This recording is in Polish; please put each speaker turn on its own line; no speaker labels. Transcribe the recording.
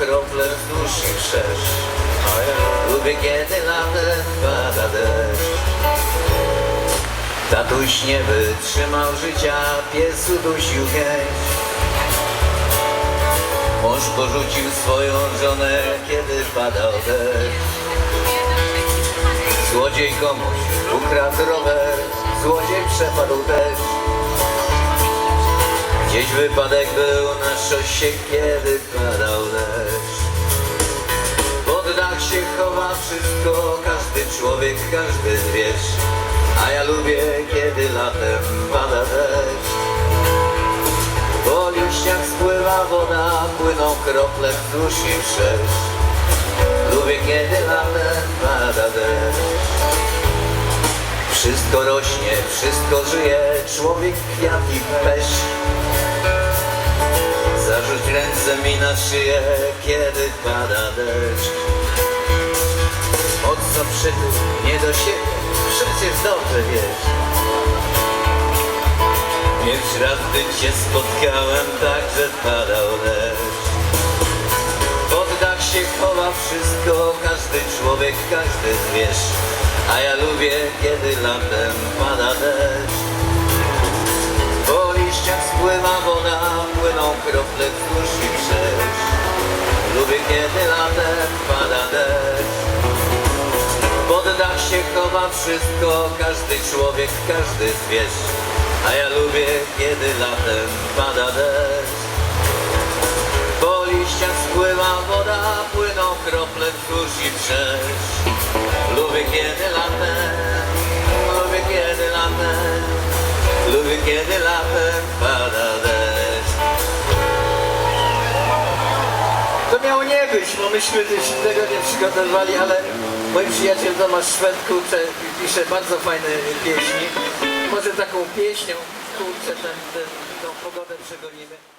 wzdłuż i wszerz Lubię kiedy latem pada deszcz. Tatuś nie wytrzymał życia, pies udusił chęć Mąż porzucił swoją żonę, kiedy padał deszcz. Złodziej komuś ukradł rower, złodziej przepadł też. Gdzieś wypadek był na szosie, kiedy padał deszcz. Pod dach się chowa wszystko, każdy człowiek, każdy zwierz. A ja lubię, kiedy latem pada deszcz. Po liściach spływa woda, płyną krople wzdłuż i wszerz. Lubię, kiedy latem Wszystko rośnie, wszystko żyje, człowiek kwiat i pesz. Zarzuć ręce mi na szyję, kiedy pada deszcz. Od co przytul, nie do siebie, przecież dobrze wiesz. Pierwszy raz gdy cię spotkałem, tak, że padał deszcz. Pod dach się chowa wszystko, każdy człowiek, każdy zwierz. A ja lubię, kiedy latem pada deszcz. Po liściach spływa woda, płyną krople wzdłuż i. Lubię, kiedy latem pada deszcz. Pod dach się chowa wszystko, każdy człowiek, każdy zwierz. A ja lubię, kiedy latem pada deszcz. Krople wzdłuż i wszerz. Lubię kiedy latem, lubię kiedy latem, lubię kiedy latem pada deszcz. To miało nie być, bo myśmy się tego nie przygotowali, ale mój przyjaciel Tomasz Szwed, kurczę, pisze bardzo fajne pieśni. Może taką pieśnią, kurczę, ten, ten, pogodę przegonimy.